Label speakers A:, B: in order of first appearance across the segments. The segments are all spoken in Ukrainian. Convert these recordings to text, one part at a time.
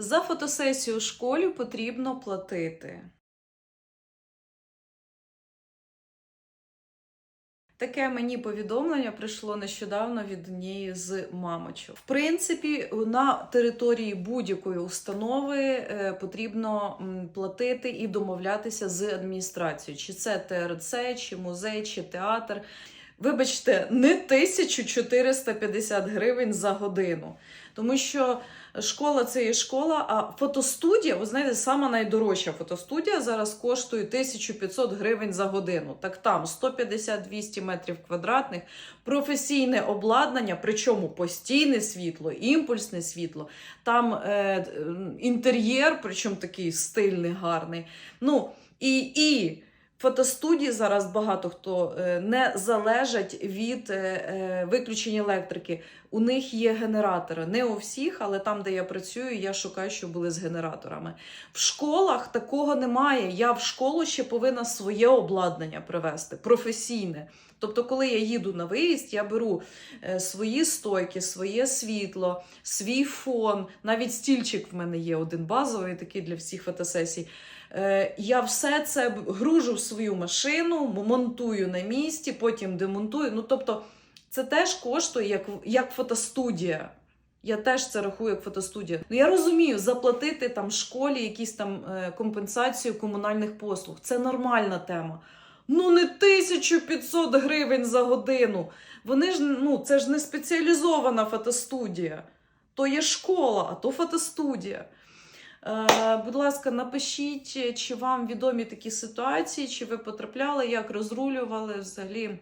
A: За фотосесію школі потрібно платити. Таке мені повідомлення прийшло нещодавно від однієї з мамочок. В принципі, на території будь-якої установи е, потрібно платити і домовлятися з адміністрацією, чи це ТРЦ, чи музей, чи театр. Вибачте, не 1450 гривень за годину. Тому що школа це є школа, а фотостудія, ви знаєте, сама найдорожча фотостудія зараз коштує 1500 гривень за годину. Так там 150-200 метрів квадратних, професійне обладнання, причому постійне світло, імпульсне світло, там е, інтер'єр, причому такий стильний, гарний. Ну, і, і фотостудії зараз багато хто е, не залежать від е, е, виключення електрики. У них є генератори. Не у всіх, але там, де я працюю, я шукаю, щоб були з генераторами. В школах такого немає. Я в школу ще повинна своє обладнання привезти, професійне. Тобто, коли я їду на виїзд, я беру свої стойки, своє світло, свій фон. Навіть стільчик в мене є один базовий, такий для всіх фотосесій. Е, Я все це гружу в свою машину, монтую на місці, потім демонтую. Ну, тобто, це теж коштує як, як фотостудія. Я теж це рахую як фотостудія. Ну я розумію, заплатити там школі якісь там е, компенсацію комунальних послуг. Це нормальна тема. Ну не 1500 гривень за годину. Вони ж ну це ж не спеціалізована фотостудія. То є школа, а то фотостудія. Е, будь ласка, напишіть, чи вам відомі такі ситуації, чи ви потрапляли, як розрулювали взагалі.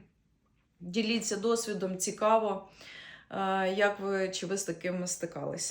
A: Діліться досвідом, цікаво, е, як ви чи ви з таким стикалися.